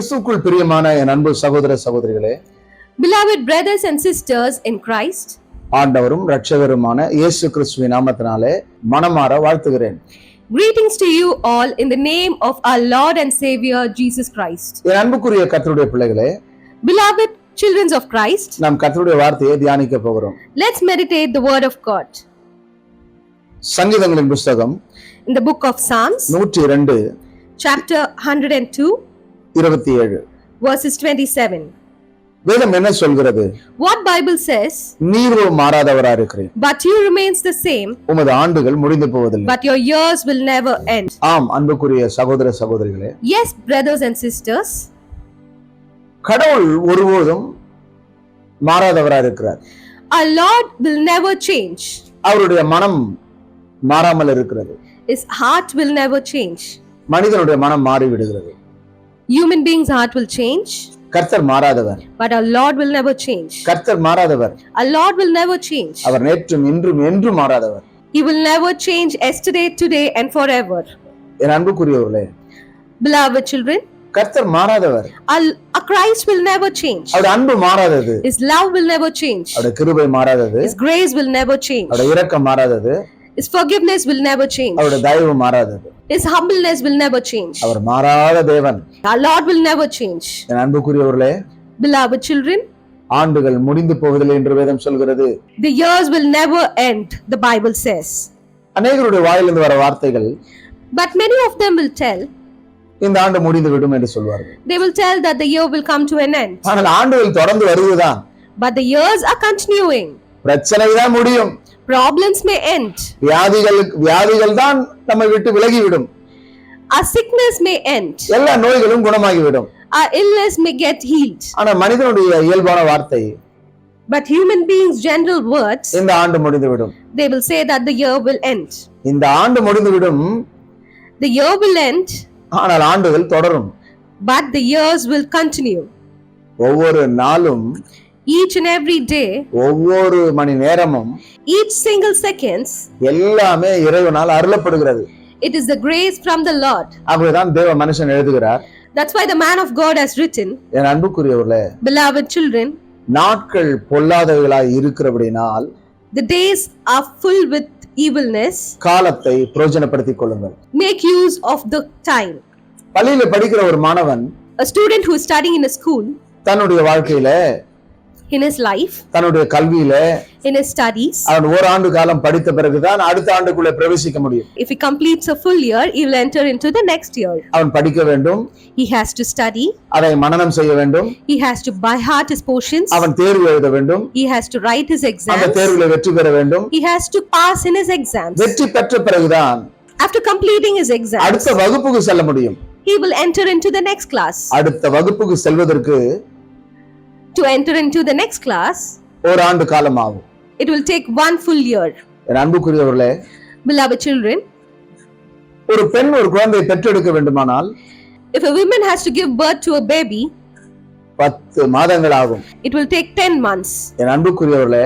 கிறிஸ்துக்குள் பிரியமான என் அன்பு சகோதர சகோதரிகளே Beloved brothers and sisters in Christ, ஆண்டவரும் இரட்சகருமான இயேசு கிறிஸ்துவின் நாமத்தினாலே மனமாற வாழ்த்துகிறேன் greetings to you all in the name of our Lord and Savior Jesus Christ. என் அன்புக்குரிய கர்த்தருடைய பிள்ளைகளே Beloved children of Christ, நாம் கர்த்தருடைய வார்த்தையை தியானிக்க போகிறோம் let's meditate the Word of God. சங்கீதங்களின் புஸ்தகம் In the book of Psalms, நூற்றி இரண்டு chapter 102, இருபத்தி ஏழு verses 27. வேதம் என்ன சொல்கிறது What Bible says, நீரோ மாறாதவரா இருக்கிறேன் but you remains the same, உமது ஆண்டுகள் முடிந்து போவதில்லை but your years will never end. ஆம் அன்புக்குரிய சகோதர சகோதரிகளே Yes, brothers and sisters, கடவுள் ஒருபோதும் மாறாதவரா இருக்கிறார் our Lord will never change. அவருடைய மனம் மாறாமல் இருக்கிறது His heart will never change. மனிதனுடைய மனம் மாறிவிடுகிறது Human beings' heart will change, கர்த்தர் மாறாதவர் but our Lord will never change. கர்த்தர் மாறாதவர் Our Lord will never change. அவர் நேற்றும் இன்றும் என்றும் மாறாதவர் He will never change yesterday, today, and forever. என் அன்புக்குரியவர்களே Beloved children, கர்த்தர் மாறாதவர் our Christ will never change. அவருடைய அன்பு மாறாதது His love will never change. அவருடைய கிருபை மாறாதது His grace will never change. அவருடைய இரக்கம் மாறாதது His forgiveness will never change. அவருடைய தயவு மாறாதது His humbleness will never change. அவர் மாறாத தேவன் Our Lord will never change. என் அன்புக்குரியவர்களே Beloved children, ஆண்டுகள் முடிந்து போவதில்லை என்று வேதம் சொல்கிறது the years will never end, the Bible says. அநேகருடைய வாயிலிருந்து வர வார்த்தைகள் But many of them will tell, இந்த ஆண்டு முடிந்து விடும் என்று சொல்வார்கள் they will tell that the year will come to an end. ஆனால் ஆண்டுகள் தொடர்ந்து வருவதுதான் But the years are continuing. பிரச்சனை தான் முடியும் Problems may end. வியாதிகள் வியாதிகள் தான் நம்மை விட்டு விலகிவிடும் Our sickness may end. எல்லா நோய்களும் குணமாகிவிடும் Our illness may get healed. ஆனா மனிதனுடைய இயல்பான வார்த்தை But human beings' general words, இந்த ஆண்டு முடிந்துவிடும் they will say that the year will end. இந்த ஆண்டு முடிந்துவிடும் The year will end, ஆனால் ஆண்டுகள் தொடரும் but the years will continue. ஒவ்வொரு நாளும் Each and every day, ஒவ்வொரு மணி நேரமும் each single seconds, எல்லாமே இறைவனால் அருளப்படுகிறது it is the grace from the Lord. அப்படிதான் தேவ மனுஷன் எழுதுகிறார் That's why the man of God has written, என் அன்புக்குரியவர்களே Beloved children, நாட்கள் பொல்லாதவைகளாய் இருக்கிறபடினால் the days are full with evilness. காலத்தை பிரயோஜனப்படுத்திக் கொள்ளுங்கள் Make use of the time. பள்ளியில படிக்கிற ஒரு மாணவன் A student who is studying in a school, தன்னுடைய வாழ்க்கையில in his life, தன்னுடைய கல்வியில in his studies, அவன் ஓராண்டு காலம் படித்த பிறகுதான் அடுத்த ஆண்டுக்குள்ள பிரவேசிக்க முடியும் if he completes a full year, he will enter into the next year. அவன் படிக்க வேண்டும் He has to study, அதை மனனம் செய்ய வேண்டும் he has to by heart his portions, அவன் தேர்வு எழுத வேண்டும் he has to write his அந்த exams, தேர்வுல வெற்றி பெற வேண்டும் he has to pass in his exams. வெற்றி பெற்ற பிறகுதான் After completing his exams, அடுத்த வகுப்புக்கு செல்ல முடியும் he will enter into the next class. அடுத்த வகுப்புக்கு செல்வதற்கு To enter into the next class, ஒரு ஆண்டு காலம் ஆகும் it will take one full year. என் அன்புக்குரியவர்களே Beloved children, ஒரு பெண் ஒரு குழந்தையை பெற்றெடுக்க வேண்டுமானால் if a woman has to give birth to a baby, பத்து மாதங்கள் ஆகும் it will take 10 months. என் அன்புக்குரியவர்களே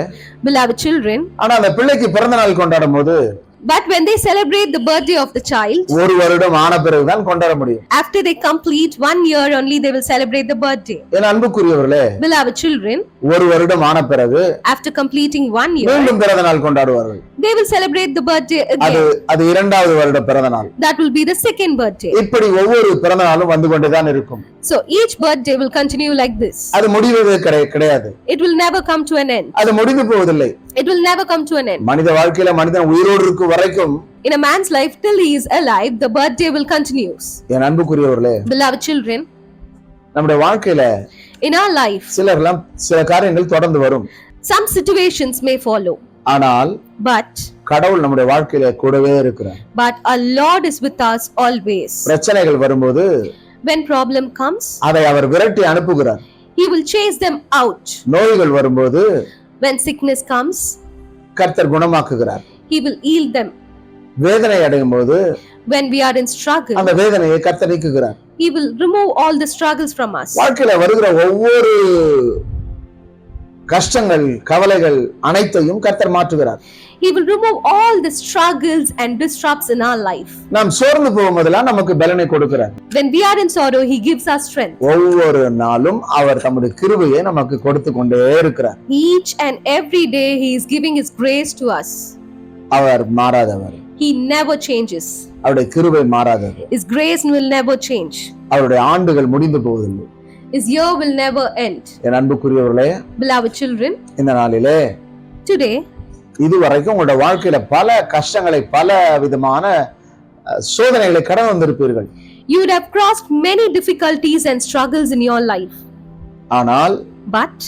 Beloved children, ஆனா அந்த பிள்ளைக்கு பிறந்த நாள் கொண்டாடும் போது but when they celebrate the birthday of the child, ஒரு வருடம் ஆன பிறகுதான் கொண்டாட முடியும் after they complete one year only, they will celebrate the birthday. என் அன்புக்குரியவர்களே Beloved children, ஒரு வருடம் ஆன பிறகு after completing one year, மீண்டும் பிறந்த நாள் கொண்டாடுவார்கள் they will celebrate the birthday அது again. அது இரண்டாவது வருட பிறந்த நாள் That will be the second birthday. இப்படி ஒவ்வொரு பிறந்த நாளும் வந்து கொண்டுதான் இருக்கும் So each birthday will continue like this. அது முடிவதே கிடை- கிடையாது It will never come to an end. அது முடிந்து போவதில்லை It will never come to an end. மனித வாழ்க்கையில மனிதன் உயிரோடு இருக்கும் வரைக்கும் In a man's life, till he is alive, the birthday will continue. என் அன்புக்குரியவர்களே Beloved children, நம்முடைய வாழ்க்கையில in our life, சிலர்லாம் சில காரியங்கள் தொடர்ந்து வரும் some situations may follow, ஆனால் but கடவுள் நம்முடைய வாழ்க்கையில கூடவே இருக்கிறார் but our Lord is with us always. பிரச்சனைகள் வரும்போது When problem comes, அதை அவர் விரட்டி அனுப்புகிறார் He will chase them out. நோய்கள் வரும்போது When sickness comes, கர்த்தர் குணமாக்குகிறார் He will heal them. வேதனை அடையும் போது When we are in struggle, அந்த வேதனையை கர்த்தர் நீக்குகிறார் He will remove all the struggles from us. வாழ்க்கையில வருகிற ஒவ்வொரு கஷ்டங்கள் கவலைகள் அனைத்தையும் கர்த்தர் மாற்றுகிறார் He will remove all the struggles and disrupts in our life. நாம் சோர்ந்து போகும்போதெல்லாம் நமக்கு பலனை கொடுக்கிறார் When we are in sorrow, He gives us strength. ஒவ்வொரு நாளும் அவர் தம்முடைய கிருபையை நமக்கு கொடுத்து கொண்டே இருக்கிறார் Each and every day, He is giving His grace to us. அவர் மாறாதவர் He never changes. அவருடைய கிருபை மாறாதது His grace will never change. அவருடைய ஆண்டுகள் முடிந்து போவதில்லை His year will never end. என் அன்புக்குரியவர்களே Beloved children, இந்த நாளிலே today, இதுவரைக்கும் உங்களோட வாழ்க்கையில பல கஷ்டங்களை பல விதமான சோதனைகளை கடந்து வந்திருப்பீர்கள் you would have crossed many difficulties and struggles in your life. ஆனால் But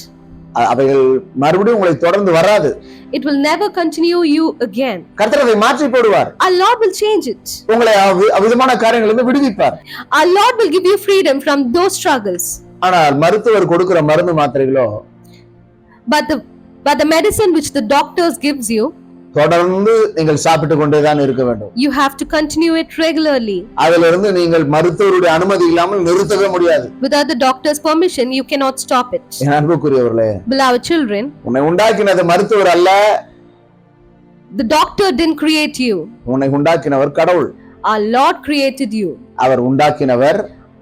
அவைகள் மறுபடியும் உங்களை தொடர்ந்து வராது it will never continue you again. கர்த்தர் அதை மாற்றி போடுவார் Our Lord will change it. உங்களை அவ்வி- அவ்விதமான காரியங்களிலிருந்து விடுவிப்பார் Our Lord will give you freedom from those struggles. ஆனால் மருத்துவர் கொடுக்கிற மருந்து மாத்திரைகளோ But the but the medicine which the doctors gives you, தொடர்ந்து நீங்கள் சாப்பிட்டு கொண்டேதான் இருக்க வேண்டும் you have to continue it regularly. அதிலிருந்து நீங்கள் மருத்துவருடைய அனுமதி இல்லாமல் நிறுத்தவே முடியாது Without the doctor's permission, you cannot stop it. என் அன்புக்குரியவர்களே Beloved children, உன்னை உண்டாக்கினது மருத்துவர் அல்ல the doctor didn't create you. உன்னை உண்டாக்கினவர் கடவுள் Our Lord created you. Our உண்டாக்கினவர்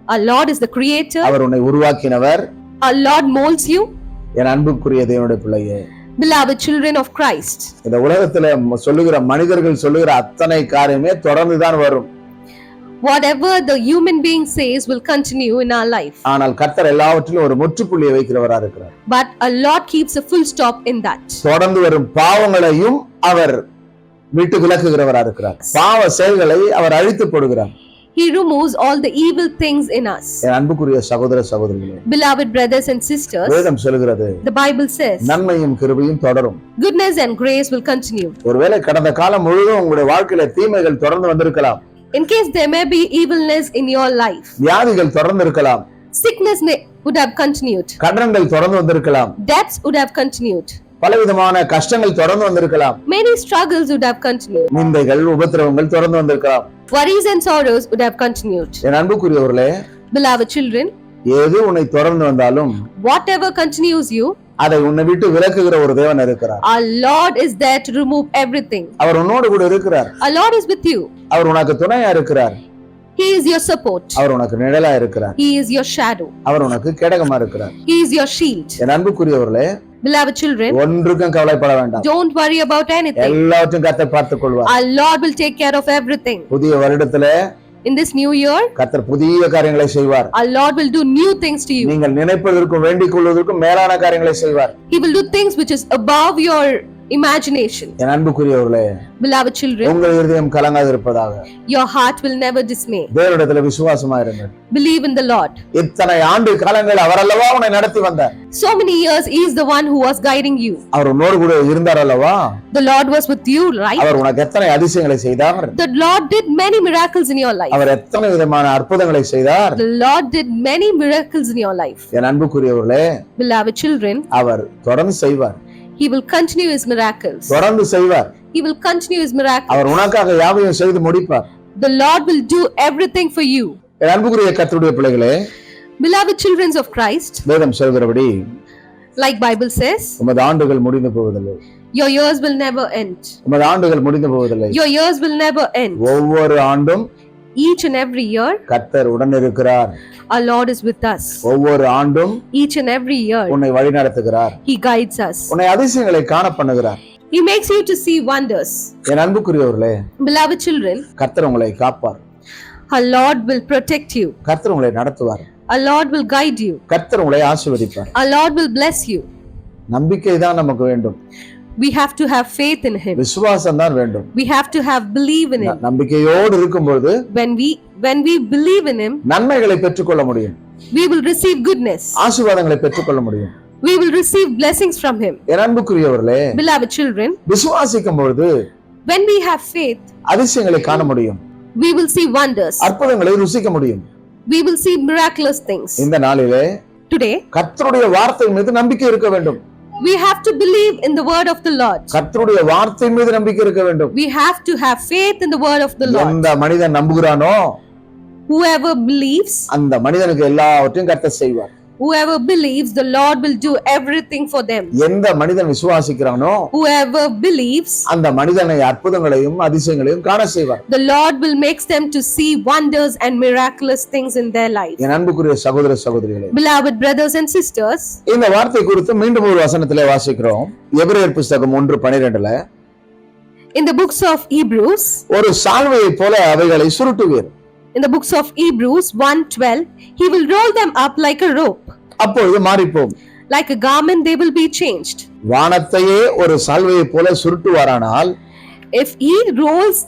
Our Lord is the creator. அவர் உன்னை உருவாக்கினவர் Our Lord molds you. என் அன்புக்குரிய தேவனுடைய பிள்ளையே Beloved children of Christ. இந்த உலகத்துல சொல்லுகிற மனிதர்கள் சொல்லுகிற அத்தனை காரியமே தொடர்ந்து தான் வரும் Whatever the human being says will continue in our life. ஆனால் கர்த்தர் எல்லாவற்றிலும் ஒரு முற்றுப்புள்ளியை வைக்கிறவரா இருக்கிறார் But our Lord keeps a full stop in that. தொடர்ந்து வரும் பாவங்களையும் அவர் விட்டு விலக்குகிறவரா இருக்கிறார் பாவ செயல்களை அவர் அழித்து போடுகிறார் He removes all the evil things in us. என் அன்புக்குரிய சகோதர சகோதரிகளே Beloved brothers and sisters, வேதம் சொல்லுகிறது the Bible says, நன்மையும் கிருபையும் தொடரும் goodness and grace will continue. ஒருவேளை கடந்த காலம் முழுவதும் உங்களுடைய வாழ்க்கையில தீமைகள் தொடர்ந்து வந்திருக்கலாம் In case there may be evilness in your life, வியாதிகள் தொடர்ந்து இருக்கலாம் sickness may, would have continued, கடன்கள் தொடர்ந்து வந்திருக்கலாம் debts would have continued, பலவிதமான கஷ்டங்கள் தொடர்ந்து வந்திருக்கலாம் many struggles would have continued, நிந்தைகள் உபத்திரவங்கள் தொடர்ந்து வந்திருக்கலாம் worries and sorrows would have continued. என் அன்புக்குரியவர்களே Beloved children, எது உன்னை தொடர்ந்து வந்தாலும் whatever continues you, அதை உன்னை விட்டு விலக்குகிற ஒரு தேவன் இருக்கிறார் our Lord is there to remove everything. அவர் உன்னோடு கூட இருக்கிறார் Our Lord is with you. அவர் உனக்கு துணையா இருக்கிறார் He is your support. அவர் உனக்கு நிழலா இருக்கிறார் He is your shadow. அவர் உனக்கு கேடகமா இருக்கிறார் He is your shield. என் அன்புக்குரியவர்களே Beloved children, ஒன்றுக்கும் கவலைப்பட வேண்டாம் don't worry about anything. எல்லாவற்றையும் கர்த்தர் பார்த்துக் கொள்வார் Our Lord will take care of everything. புதிய வருடத்துல In this new year, கர்த்தர் புதிய காரியங்களை செய்வார் our Lord will do new things to you. நீங்கள் நினைப்பதற்கும் வேண்டிக் கொள்வதற்கும் மேலான காரியங்களை செய்வார் He will do things which is above your imagination. என் அன்புக்குரியவர்களே Beloved children, உங்கள் இருதயம் கலங்காது இருப்பதாக your heart will never dismay. தேவனிடத்துல விசுவாசமா இருங்கள் Believe in the Lord. இத்தனை ஆண்டு காலங்கள் அவர் அல்லவா உன்னை நடத்தி வந்தார் So many years, He is the one who was guiding you. அவர் உன்னோடு கூட இருந்தார் அல்லவா The Lord was with you, right? அவர் உனக்கு எத்தனை அதிசயங்களை செய்தார் The Lord did many miracles in your life. அவர் எத்தனை விதமான அற்புதங்களை செய்தார் The Lord did many miracles in your life. என் அன்புக்குரியவர்களே Beloved children, அவர் தொடர்ந்து செய்வார் He will continue His miracles. தொடர்ந்து செய்வார் He will continue His miracles. அவர் உனக்காக யாவையும் செய்து முடிப்பார் The Lord will do everything for you. அன்புக்குரிய கர்த்தருடைய பிள்ளைகளே Beloved children of Christ, வேதம் சொல்கிறபடி like Bible says, உமது ஆண்டுகள் முடிந்து போவதில்லை your years will never end. உமது ஆண்டுகள் முடிந்து போவதில்லை Your years will never end. ஒவ்வொரு ஆண்டும் Each and every year, கர்த்தர் உடன் இருக்கிறார் our Lord is with us. ஒவ்வொரு ஆண்டும் Each and every year, உன்னை வழி நடத்துகிறார் He guides us. உன்னை அதிசயங்களை காண பண்ணுகிறார் He makes you to see wonders. என் அன்புக்குரியவர்களே Beloved children, கர்த்தர் உங்களை காப்பார் our Lord will protect you. கர்த்தர் உங்களை நடத்துவார் Our Lord will guide you. கர்த்தர் உங்களை ஆசீர்வதிப்பார் Our Lord will bless you. நம்பிக்கை தான் நமக்கு வேண்டும் We have to have faith in Him. விசுவாசம் தான் வேண்டும் We have to have believe in Him. நம்பிக்கையோடு இருக்கும்போது When we when we believe in Him, நன்மைகளை பெற்றுக்கொள்ள முடியும் we will receive goodness. ஆசீர்வாதங்களை பெற்றுக்கொள்ள முடியும் We will receive blessings from Him. என் அன்புக்குரியவர்களே Beloved children, விசுவாசிக்கும் பொழுது when we have faith, அதிசயங்களை காண முடியும் we will see wonders. அற்புதங்களை ருசிக்க முடியும் We will see miraculous things. இந்த நாளிலே Today, கர்த்தருடைய வார்த்தை மீது நம்பிக்கை இருக்க வேண்டும் we have to believe in the word of the Lord. கர்த்தருடைய வார்த்தை மீது நம்பிக்கை இருக்க வேண்டும் We have to have faith in the word of the Lord. எந்த மனிதன் நம்புகிறானோ Whoever believes, அந்த மனிதனுக்கு எல்லாவற்றையும் கர்த்தர் செய்வார் Whoever believes, the Lord will do everything for them. எந்த மனிதன் விசுவாசிக்கிறானோ Whoever believes, அந்த மனிதனை அற்புதங்களையும் அதிசயங்களையும் காண செய்வார் the Lord will make them to see wonders and miraculous things in their life. என் அன்புக்குரிய சகோதர சகோதரிகளே Beloved brothers and sisters, இந்த வார்த்தை குறித்து மீண்டும் ஒரு வசனத்திலே வாசிக்கிறோம் எபிரேயர் ஒன்று பனிரெண்டுல in the books of Hebrews, ஒரு சால்வையை போல அவைகளை சுருட்டுவீர் in the books of Hebrews 1:12, he will roll them up like a rope. அப்பொழுது மாறிப்போம் Like a garment, they will be changed. வானத்தையே ஒரு சால்வையை போல சுருட்டுவாரானால் If he rolls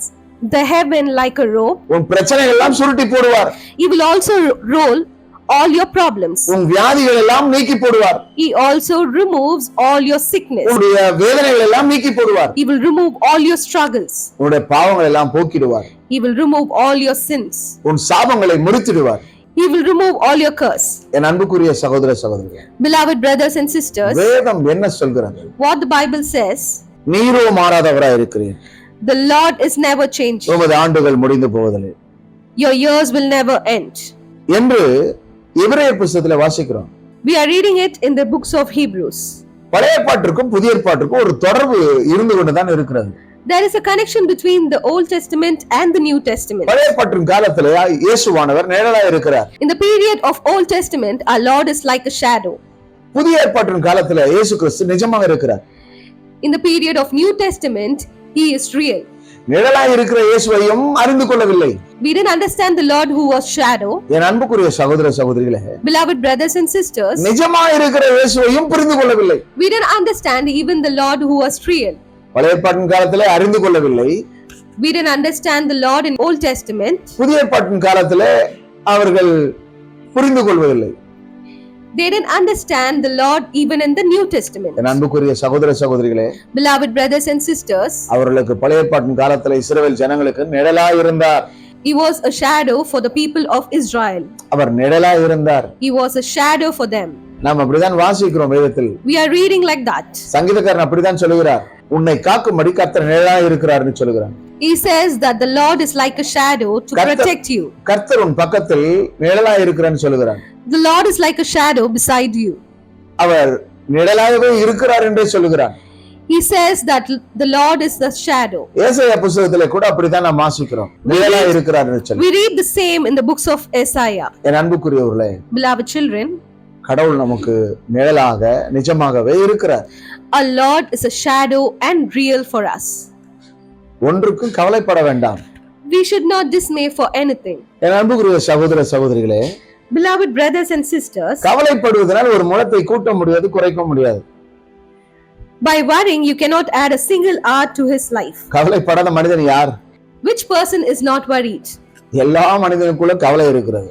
the heaven like a rope, உன் பிரச்சனைகள் எல்லாம் சுருட்டி போடுவார் he will also roll all your problems. உன் வியாதிகள் எல்லாம் நீக்கி போடுவார் He also removes all your sickness. உன்னுடைய வேதனைகள் எல்லாம் நீக்கி போடுவார் He will remove all your struggles. உன்னுடைய பாவங்கள் எல்லாம் போக்கிடுவார் He will remove all your sins. உன் சாபங்களை முறித்திடுவார் He will remove all your curse. என் அன்புக்குரிய சகோதர சகோதரிகள் Beloved brothers and sisters, வேதம் என்ன சொல்கிறது what the Bible says, நீரோ மாறாதவரா இருக்கிறீர் the Lord is never changing. உமது ஆண்டுகள் முடிந்து போவதில்லை Your years will never end. என்று எபிரேயர் புஸ்தகத்துல வாசிக்கிறோம் We are reading it in the books of Hebrews. பழைய ஏற்பாட்டிற்கும் புதிய ஏற்பாட்டிற்கும் ஒரு தொடர்பு இருந்து கொண்டுதான் இருக்கிறது There is a connection between the Old Testament and the New Testament. பழைய ஏற்பாட்டின் காலத்திலே இயேசுவானவர் நிழலா இருக்கிறார் In the period of Old Testament, our Lord is like a shadow. புதிய ஏற்பாட்டின் காலத்துல இயேசு கிறிஸ்து நிஜமாக இருக்கிறார் In the period of New Testament, He is real. நிழலா இருக்கிற இயேசுவையும் அறிந்து கொள்ளவில்லை We didn't understand the Lord who was shadow. என் அன்புக்குரிய சகோதர சகோதரிகளே Beloved brothers and sisters, நிஜமா இருக்கிற இயேசுவையும் புரிந்து கொள்ளவில்லை we didn't understand even the Lord who was real. பழைய ஏற்பாட்டின் காலத்திலே அறிந்து கொள்ளவில்லை We didn't understand the Lord in Old Testament. புதிய ஏற்பாட்டின் காலத்திலே அவர்கள் புரிந்து கொள்வதில்லை They didn't understand the Lord even in the New Testament. என் அன்புக்குரிய சகோதர சகோதரிகளே Beloved brothers and sisters, அவர்களுக்கு பழைய ஏற்பாட்டின் காலத்துல இஸ்ரவேல் ஜனங்களுக்கு நிழலா இருந்தார் He was a shadow for the people of Israel. அவர் நிழலா இருந்தார் He was a shadow for them. நாம் அப்படிதான் வாசிக்கிறோம் வேதத்தில் We are reading like that. சங்கீதக்காரன் அப்படிதான் சொல்லுகிறார் உன்னை காக்கும்படி கர்த்தர் நிழலா இருக்கிறார்னு சொல்லுகிறார் He says that the Lord is like a shadow to Karta- protect you. கர்த்தர் உன் பக்கத்தில் நிழலா இருக்கிறான்னு சொல்லுகிறார் The Lord is like a shadow beside you. அவர் நிழலாகவே இருக்கிறார் என்றே சொல்லுகிறார் He says that the Lord is the shadow. ஏசாயா புஸ்தகத்திலே கூட அப்படித்தான் நாம் வாசிக்கிறோம் நிழலா இருக்கிறார் என்று சொல்லி We read the same in the books of Isaiah. என் அன்புக்குரியவர்களே Beloved children, கடவுள் நமக்கு நிழலாக நிஜமாகவே இருக்கிறார் our Lord is a shadow and real for us. ஒன்றுக்கும் கவலைப்பட வேண்டாம் We should not dismay for anything. என் அன்புக்குரிய சகோதர சகோதரிகளே Beloved brothers and sisters, கவலைப்படுவதனால் ஒரு முளத்தை கூட்ட முடியாது குறைக்க முடியாது by worrying, you cannot add a single hour to his life. கவலைப்படாத மனிதன் யார் Which person is not worried? எல்லா மனிதனுக்குள்ள கவலை இருக்கிறது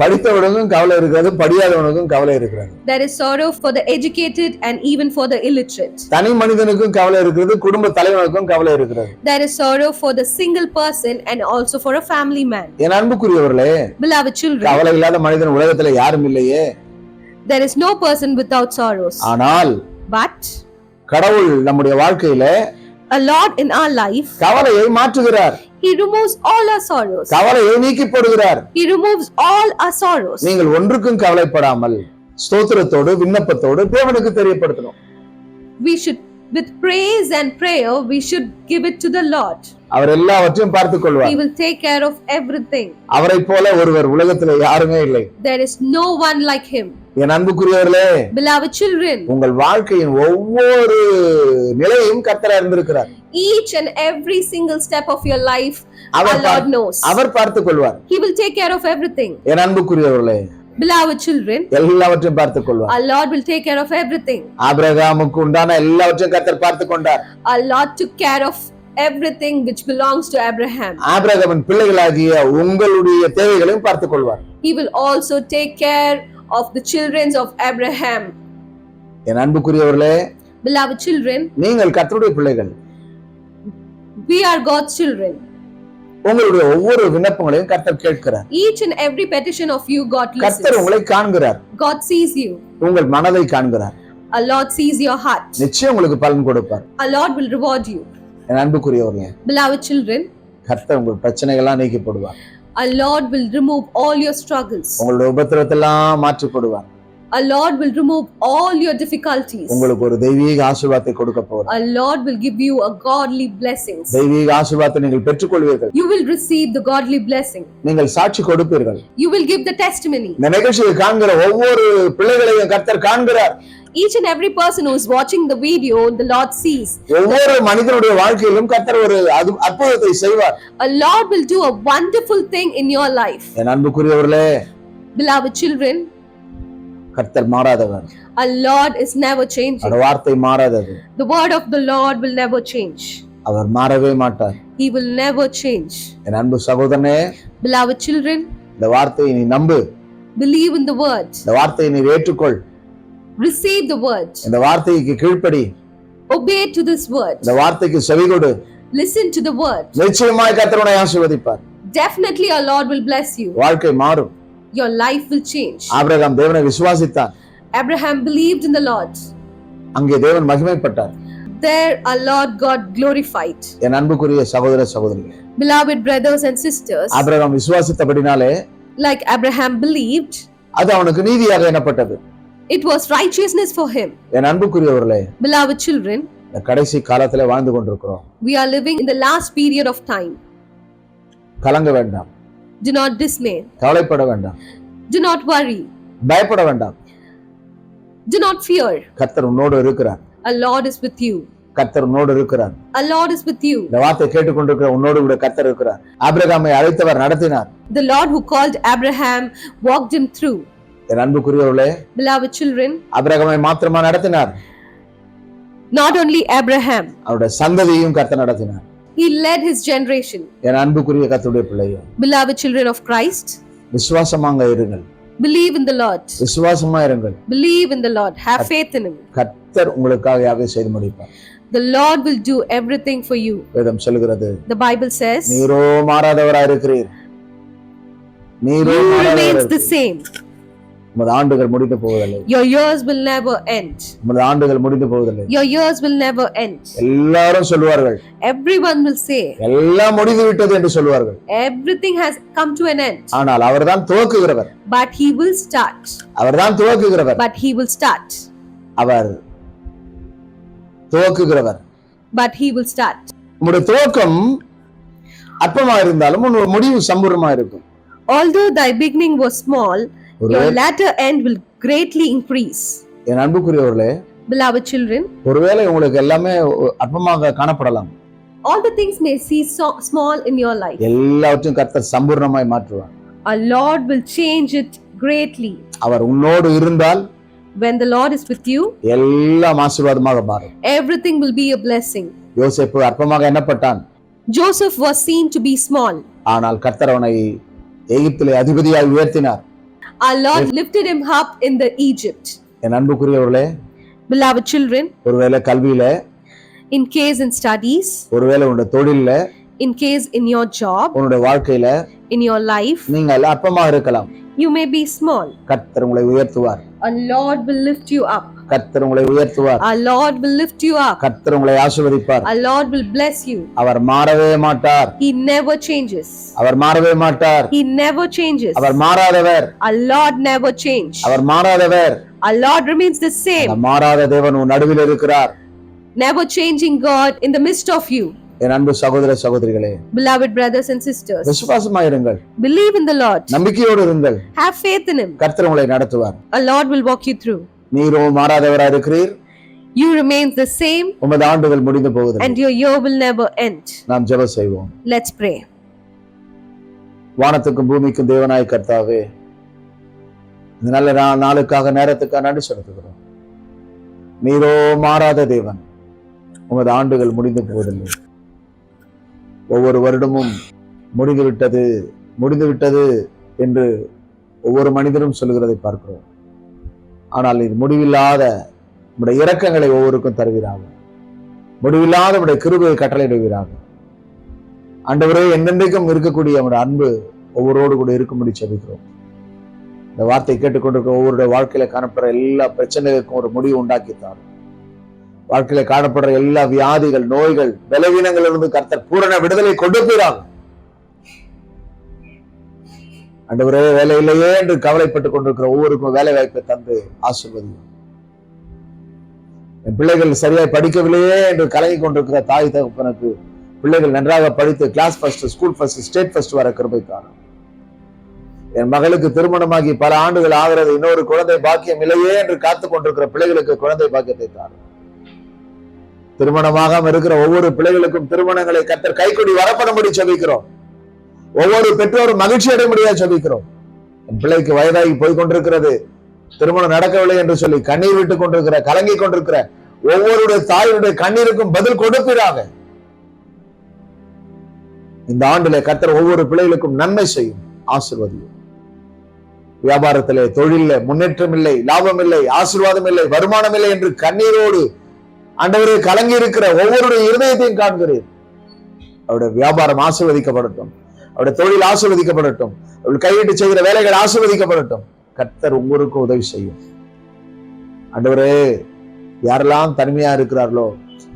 படித்தவனுக்கும் கவலை இருக்கிறது படியாதவனுக்கும் கவலை இருக்கிறது There is sorrow for the educated and even for the illiterate. தனி மனிதனுக்கும் கவலை இருக்கிறது குடும்ப தலைவனுக்கும் கவலை இருக்கிறது There is sorrow for the single person and also for a family man. என் அன்புக்குரியவர்களே Beloved children, கவலை இல்லாத மனிதன் உலகத்துல யாரும் இல்லையே there is no person without sorrows. ஆனால் But கடவுள் நம்முடைய வாழ்க்கையில a Lord in our life, கவலையை மாற்றுகிறார் He removes all our sorrows. கவலையை நீக்கி போடுகிறார் He removes all our sorrows. நீங்கள் ஒன்றுக்கும் கவலைப்படாமல் ஸ்தோத்திரத்தோடு விண்ணப்பத்தோடு தேவனுக்கு தெரியப்படுத்தணும் We should, with praise and prayer, we should give it to the Lord. அவர் எல்லாவற்றையும் பார்த்துக் He கொள்வார் will take care of everything. அவரை போல ஒருவர் உலகத்துல யாருமே இல்லை There is no one like Him. என் அன்புக்குரியவர்களே Beloved children, உங்கள் வாழ்க்கையின் ஒவ்வொரு நிலையும் கர்த்தரா இருந்திருக்கிறார் each and every single step of your life, our Lord knows. அவர் பார்த்துக் கொள்வார் He will take care of everything. என் அன்புக்குரியவர்களே Beloved children, எல்லாவற்றையும் பார்த்துக் கொள்வார் our Lord will take care of everything. ஆபிரகாமுக்கு உண்டான எல்லாவற்றையும் கர்த்தர் பார்த்துக் கொண்டார் Our Lord took care of everything which belongs to Abraham. ஆபிரகாமின் பிள்ளைகளாகிய உங்களுடைய தேவைகளையும் பார்த்துக் கொள்வார் He will also take care of the children of Abraham. என் அன்புக்குரியவர்களே Beloved children, நீங்கள் கர்த்தருடைய பிள்ளைகள் we are God's children. உங்களுடைய ஒவ்வொரு விண்ணப்பங்களையும் கர்த்தர் கேட்கிறார் Each and every petition of you, God கர்த்தர் listens. உங்களை காண்கிறார் God sees you. உங்கள் மனதை காண்கிறார் Our Lord sees your heart. நிச்சயம் உங்களுக்கு பலன் கொடுப்பார் Our Lord will reward you. என் அன்புக்குரியவர்களே Beloved children, கர்த்தர் உங்கள் பிரச்சனைகள்லாம் நீக்கி போடுவார் our Lord will remove all your struggles. உங்களுடைய உபத்திரத்தெல்லாம் மாற்றி போடுவார் Our Lord will remove all your difficulties. உங்களுக்கு ஒரு தெய்வீக ஆசீர்வாதத்தை கொடுக்க போகிறார் Our Lord will give you a godly blessings. தெய்வீக ஆசீர்வாதத்தை நீங்கள் பெற்றுக்கொள்வீர்கள் You will receive the godly blessing. நீங்கள் சாட்சி கொடுப்பீர்கள் You will give the testimony. இந்த நிகழ்ச்சியை காண்கிற ஒவ்வொரு பிள்ளைகளையும் கர்த்தர் காண்கிறார் Each and every person who is watching the video, the Lord sees. ஒவ்வொரு மனிதனுடைய வாழ்க்கையிலும் கர்த்தர் ஒரு அற்புதத்தை செய்வார் A Lord will do a wonderful thing in your life. என் அன்புக்குரியவர்களே Beloved children, கர்த்தர் மாறாதவர் our Lord is never changing. அவர் வார்த்தை மாறாதது The word of the Lord will never change. அவர் மாறவே மாட்டார் He will never change. என் அன்பு சகோதரனே Beloved children, இந்த வார்த்தையை நீ நம்பு believe in the word. இந்த வார்த்தையை நீ ஏற்றுக்கொள் Receive the word. இந்த வார்த்தைக்கு கீழ்ப்படி Obey to this word. இந்த வார்த்தைக்கு செவிகொடு Listen to the word. நிச்சயமாய் கர்த்தருனை ஆசீர்வதிப்பார் Definitely our Lord will bless you. வாழ்க்கை மாறும் Your life will change. Abraham தேவனை விசுவாசித்தான் Abraham believed in the Lord. அங்கே தேவன் மகிமைப்பட்டார் There our Lord God glorified. என் அன்புக்குரிய சகோதர சகோதரிகள் Beloved brothers and sisters, Abraham விசுவாசித்தபடினாலே like Abraham believed, அது அவனுக்கு நீதியாக எண்ணப்பட்டது it was righteousness for him. என் அன்புக்குரியவர்களே Beloved children, இந்த கடைசி காலத்துல வாழ்ந்து கொண்டிருக்கிறோம் we are living in the last period of time. கலங்க வேண்டாம் Do not dismay. கவலைப்பட வேண்டாம் Do not worry. பயப்பட வேண்டாம் Do not fear. கர்த்தர் உன்னோடு இருக்கிறார் Our Lord is with you. கர்த்தர் உன்னோடு இருக்கிறார் Our Lord is with you. இந்த வார்த்தை கேட்டுக்கொண்டிருக்கிற உன்னோடு கூட கர்த்தர் இருக்கிறார் ஆபிரகாமை அழைத்தவர் நடத்தினார் The Lord who called Abraham walked him through. என் அன்புக்குரியவர்களே Beloved children, ஆபிரகாமை மாத்திரமா நடத்தினார் not only Abraham, அவருடைய சந்ததியையும் கர்த்தர் நடத்தினார் he led his generation. என் அன்புக்குரிய கர்த்தருடைய பிள்ளையோ Beloved children of Christ, விசுவாசமாங்க இருங்கள் believe in the Lord. விசுவாசமா இருங்கள் Believe in the Lord. Have faith in him. கர்த்தர் உங்களுக்காக யாவை செய்து முடிப்பார் The Lord will do everything for you. வேதம் சொல்லுகிறது The Bible says, நீரோ மாறாதவரா இருக்கிறீர் நீரோ You மாறாதவரா remains the இருக்கிறீர். same. உமது ஆண்டுகள் முடிந்து போவதில்லை Your years will never end. உமது ஆண்டுகள் முடிந்து போவதில்லை Your years will never end. எல்லாரும் சொல்லுவார்கள் Everyone will say, எல்லாம் முடிந்து விட்டது என்று சொல்லுவார்கள் everything has come to an end. ஆனால் அவர்தான் துவக்குகிறவர் But he will start. அவர்தான் துவக்குகிறவர் But he will start. Our துவக்குகிறவர் But he will start. உங்களுடைய துவக்கம் அற்பமா இருந்தாலும் உன்னோட முடிவு சம்பூர்ணமா இருக்கும் Although thy beginning was small, your latter end will greatly increase. என் அன்புக்குரியவர்களே Beloved children, ஒருவேளை உங்களுக்கு எல்லாமே அற்பமாக காணப்படலாம் all the things may seem so small in your life. எல்லாவற்றையும் கர்த்தர் சம்பூர்ணமாய் மாற்றுவார் Our Lord will change it greatly. அவர் உன்னோடு இருந்தால் When the Lord is with you, எல்லாம் ஆசீர்வாதமாக மாறும் everything will be a blessing. யோசேப்பு அற்பமாக எண்ணப்பட்டான் Joseph was seen to be small. ஆனால் கர்த்தர் அவனை எகிப்திலே அதிபதியாய் உயர்த்தினார் Our Lord lifted him up in the Egypt. என் அன்புக்குரியவர்களே Beloved children, ஒருவேளை கல்வியில in case in studies, ஒருவேளை உன்னுடைய தொழில்ல in case in your job, உன்னுடைய வாழ்க்கையில in your life, நீங்க எல்லாம் அற்பமாக இருக்கலாம் you may be small. கர்த்தர் உங்களை உயர்த்துவார் Our Lord will lift you up. கர்த்தர் உங்களை உயர்த்துவார் Our Lord will lift you up. கர்த்தர் உங்களை ஆசீர்வதிப்பார் Our Lord will bless you. அவர் மாறவே மாட்டார் He never changes. அவர் மாறவே மாட்டார் He never changes. அவர் மாறாதவர் Our Lord never change. அவர் மாறாதவர் Our Lord remains the அந்த same. மாறாத தேவன் உன் நடுவில் இருக்கிறார் Never changing God in the midst of you. என் அன்பு சகோதர சகோதரிகளே Beloved brothers and sisters, விசுவாசமா இருங்கள் believe in the Lord. நம்பிக்கையோடு இருங்கள் Have faith in Him. கர்த்தர் உங்களை நடத்துவார் Our Lord will walk you through. நீரோ மாறாதவரா இருக்கிறீர் You remains the same உமது ஆண்டுகள் முடிந்து போகுது and your year will never end. நாம் ஜெபம் செய்வோம் Let's pray. வானத்துக்கும் பூமிக்கும் தேவனாய் கர்த்தாவே இந்த நல்ல நாளுக்காக நேரத்துக்காக நன்றி செலுத்துகிறோம் நீரோ மாறாத தேவன் உமது ஆண்டுகள் முடிந்து போவதில்லை ஒவ்வொரு வருடமும் முடிந்து விட்டது முடிந்து விட்டது என்று ஒவ்வொரு மனிதரும் சொல்லுகிறதை பார்க்கிறோம். ஆனால் இது முடிவில்லாத உடைய இரக்கங்களை ஒவ்வொருக்கும் தருவீராக முடிவில்லாத உடைய கிருபையை கட்டளையிடுவீராக அன்றவரே என்னென்றைக்கும் இருக்கக்கூடிய அவருடைய அன்பு ஒவ்வொருவோடு கூட இருக்கும்படி செபிக்கிறோம் இந்த வார்த்தை கேட்டுக்கொண்டிருக்கிற ஒவ்வொருடைய வாழ்க்கையில காணப்படுற எல்லா பிரச்சனைகளுக்கும் ஒரு முடிவு உண்டாக்கித்தார். வாழ்க்கையில காணப்படுற எல்லா வியாதிகள் நோய்கள் பலவீனங்களிலிருந்து கர்த்தர் பூரண விடுதலை கொடுப்பீராக ஒரே வேலை இல்லையே என்று கவலைப்பட்டுக் கொண்டிருக்கிற ஒவ்வொருக்கும் வேலை வாய்ப்பை தந்து ஆசிர்வதி என் பிள்ளைகள் சரியாய் படிக்கவில்லையே என்று கலங்கி கொண்டிருக்கிற தாய் தகப்பனுக்கு பிள்ளைகள் நன்றாக படித்து class first school first state first வர கிருபை காணும். என் மகளுக்கு திருமணமாகி பல ஆண்டுகள் ஆகிறது இன்னொரு குழந்தை பாக்கியம் இல்லையே என்று காத்துக் கொண்டிருக்கிற பிள்ளைகளுக்கு குழந்தை பாக்கியத்தை தாரும். திருமணமாகாம இருக்கிற ஒவ்வொரு பிள்ளைகளுக்கும் திருமணங்களை கத்தர் கைக்குடி வரப்படும்படி சபிக்கிறோம் ஒவ்வொரு பெற்றோரும் மகிழ்ச்சி அடையும்படியா சபிக்கிறோம் என் பிள்ளைக்கு வயதாகி போய் கொண்டிருக்கிறது. திருமணம் நடக்கவில்லை என்று சொல்லி கண்ணீர் விட்டுக் கொண்டிருக்கிற கலங்கி கொண்டிருக்கிற ஒவ்வொருடைய தாயுடைய கண்ணீருக்கும் பதில் கொடுப்பீராக. இந்த ஆண்டிலே கத்தர் ஒவ்வொரு பிள்ளைகளுக்கும் நன்மை செய்யும் ஆசிர்வதியும். வியாபாரத்திலே தொழில முன்னேற்றம் இல்லை லாபம் இல்லை ஆசீர்வாதம் இல்லை வருமானம் இல்லை என்று கண்ணீரோடு ஆண்டவரே கலங்கி இருக்கிற ஒவ்வொருடைய இருதயத்தையும் காண்கிறேன். அவருடைய வியாபாரம் ஆசீர்வதிக்கப்படட்டும். அவருடைய தொழில் ஆசீர்வதிக்கப்படட்டும். அவள் கையிட்டு செய்கிற வேலைகள் ஆசிர்வதிக்கப்படட்டும். கர்த்தர் ஒவ்வொருக்கும் உதவி செய்யும். ஆண்டவரே யாரெல்லாம் தனிமையா இருக்கிறார்களோ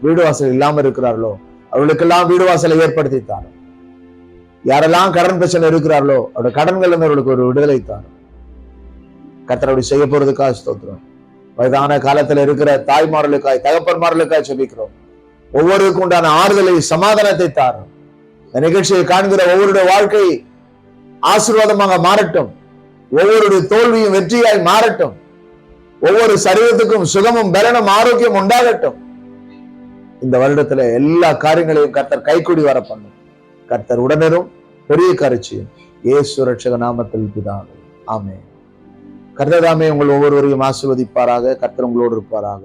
வீடு வாசல் இல்லாம இருக்கிறார்களோ அவளுக்கெல்லாம் வீடு வாசலை ஏற்படுத்தி தாரும். யாரெல்லாம் கடன் பிரச்சனை இருக்கிறார்களோ அவருடைய கடன்கள் அவர்களுக்கு ஒரு விடுதலை தாரும். கர்த்தர் அப்படி செய்ய போறதுக்காக ஸ்தோத்திரம். வயதான காலத்துல இருக்கிற தாய்மார்களுக்காய் தகப்பன்மார்களுக்காய் செபிக்கிறோம் ஒவ்வொருக்கும் உண்டான ஆறுதலை சமாதானத்தை தாரும். இந்த நிகழ்ச்சியை காண்கிற ஒவ்வொருடைய வாழ்க்கை ஆசீர்வாதமாக மாறட்டும். ஒவ்வொருடைய தோல்வியும் வெற்றியாய் மாறட்டும். ஒவ்வொரு சரீரத்துக்கும் சுகமும் பலனும் ஆரோக்கியம் உண்டாகட்டும். இந்த வருடத்துல எல்லா காரியங்களையும் கர்த்தர் கைக்கூடி வர பண்ணும் கர்த்தர் உடனரும் பெரிய கருச்சியும். ஏசு ரட்சக நாமத்தில் பிதாவே. ஆமே கர்த்ததாமே உங்கள் ஒவ்வொருவரையும் ஆசிர்வதிப்பாராக கர்த்தர் உங்களோடு இருப்பாராக.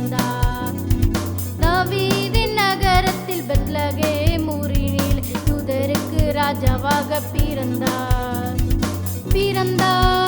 பிறந்தார் தாவீதின் நகரத்தில் பெத்லகேம் ஊரினில் யூதருக்கு ராஜாவாக பிறந்தார். பிறந்தார்.